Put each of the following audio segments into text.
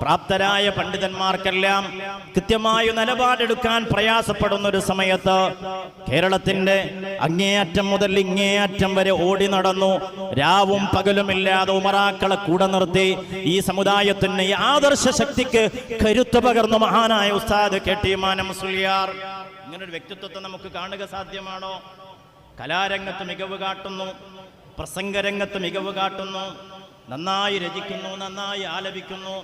പ്രാപ്തരായ പണ്ഡിതന്മാർക്കെല്ലാം കൃത്യമായ നിലപാടെടുക്കാൻ പ്രയാസപ്പെടുന്ന ഒരു സമയത്ത് കേരളത്തിന്റെ അങ്ങേയറ്റം മുതൽ ഇങ്ങേയറ്റം വരെ ഓടി നടന്നു. രാവും പകലുമില്ലാതെ ഉമറാക്കളെ കൂടെ നിർത്തി ഈ സമുദായത്തിന് ഈ ആദർശ ശക്തിക്ക് കരുത്ത് പകർന്നു മഹാനായ ഉസ്താദ് കെ ടി മാനം സുലിയാർ ഇങ്ങനൊരു വ്യക്തിത്വത്തെ നമുക്ക് കാണുക സാധ്യമാണോ? കലാരംഗത്ത് മികവ് കാട്ടുന്നു പ്രസംഗരംഗത്ത് മികവ് കാട്ടുന്നു നന്നായി രചിക്കുന്നു നന്നായി ആലപിക്കുന്നു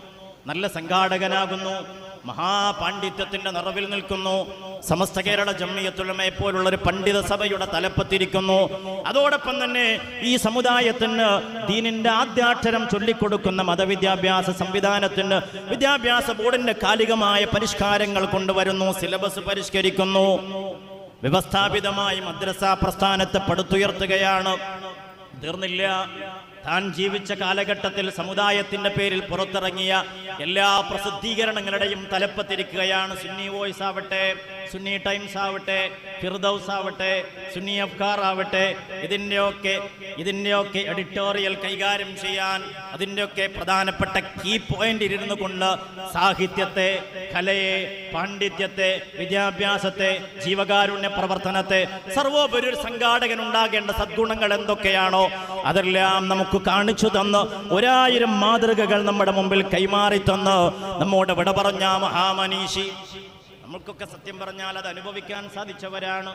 നല്ല സംഘാടകനാകുന്നു. മഹാപാണ്ഡിത്യത്തിന്റെ നിറവിൽ നിൽക്കുന്നു. സമസ്ത കേരള ജമ്മിയത്തുലമയെ പോലുള്ള ഒരു പണ്ഡിത സഭയുടെ തലപ്പത്തിരിക്കുന്നു. അതോടൊപ്പം തന്നെ ഈ സമുദായത്തിന് ദീനിന്റെ ആദ്യാക്ഷരം ചൊല്ലിക്കൊടുക്കുന്ന മതവിദ്യാഭ്യാസ സംവിധാനത്തിന് വിദ്യാഭ്യാസ ബോർഡിന്റെ കാലികമായ പരിഷ്കാരങ്ങൾ കൊണ്ടുവരുന്നു. സിലബസ് പരിഷ്കരിക്കുന്നു. വ്യവസ്ഥാപിതമായി മദ്രസ പ്രസ്ഥാനത്തെ പടുത്തുയർത്തുകയാണ്. തീർന്നില്ല. താൻ ജീവിച്ച കാലഘട്ടത്തിൽ സമുദായത്തിന്റെ പേരിൽ പുറത്തിറങ്ങിയ എല്ലാ പ്രസിദ്ധീകരണങ്ങളുടെയും തലപ്പത്തിരിക്കുകയാണ്. സുന്നി വോയിസ് ആവട്ടെ സുന്നി ടൈംസ് ആവട്ടെ ഫിർദൌസ് ആവട്ടെ സുന്നി അഫ്കാർ ആവട്ടെ ഇതിന്റെയൊക്കെ ഇതിന്റെയൊക്കെ എഡിറ്റോറിയൽ കൈകാര്യം ചെയ്യാൻ അതിന്റെയൊക്കെ പ്രധാനപ്പെട്ട കീ പോയിന്റ് ഇരുന്നു കൊണ്ട് സാഹിത്യത്തെ കലയെ പാണ്ഡിത്യത്തെ വിദ്യാഭ്യാസത്തെ ജീവകാരുണ്യ പ്രവർത്തനത്തെ സർവോപരി ഒരു സംഘാടകൻ ഉണ്ടാകേണ്ട സദ്ഗുണങ്ങൾ എന്തൊക്കെയാണോ അതെല്ലാം നമുക്ക് കാണിച്ചു തന്ന് ഒരായിരം മാതൃകകൾ നമ്മുടെ മുമ്പിൽ കൈമാറി തന്ന്. നമ്മോട് വിട പറഞ്ഞ മഹാമനീഷി. നമ്മൾക്കൊക്കെ സത്യം പറഞ്ഞാൽ അത് അനുഭവിക്കാൻ സാധിച്ചവരാണ്.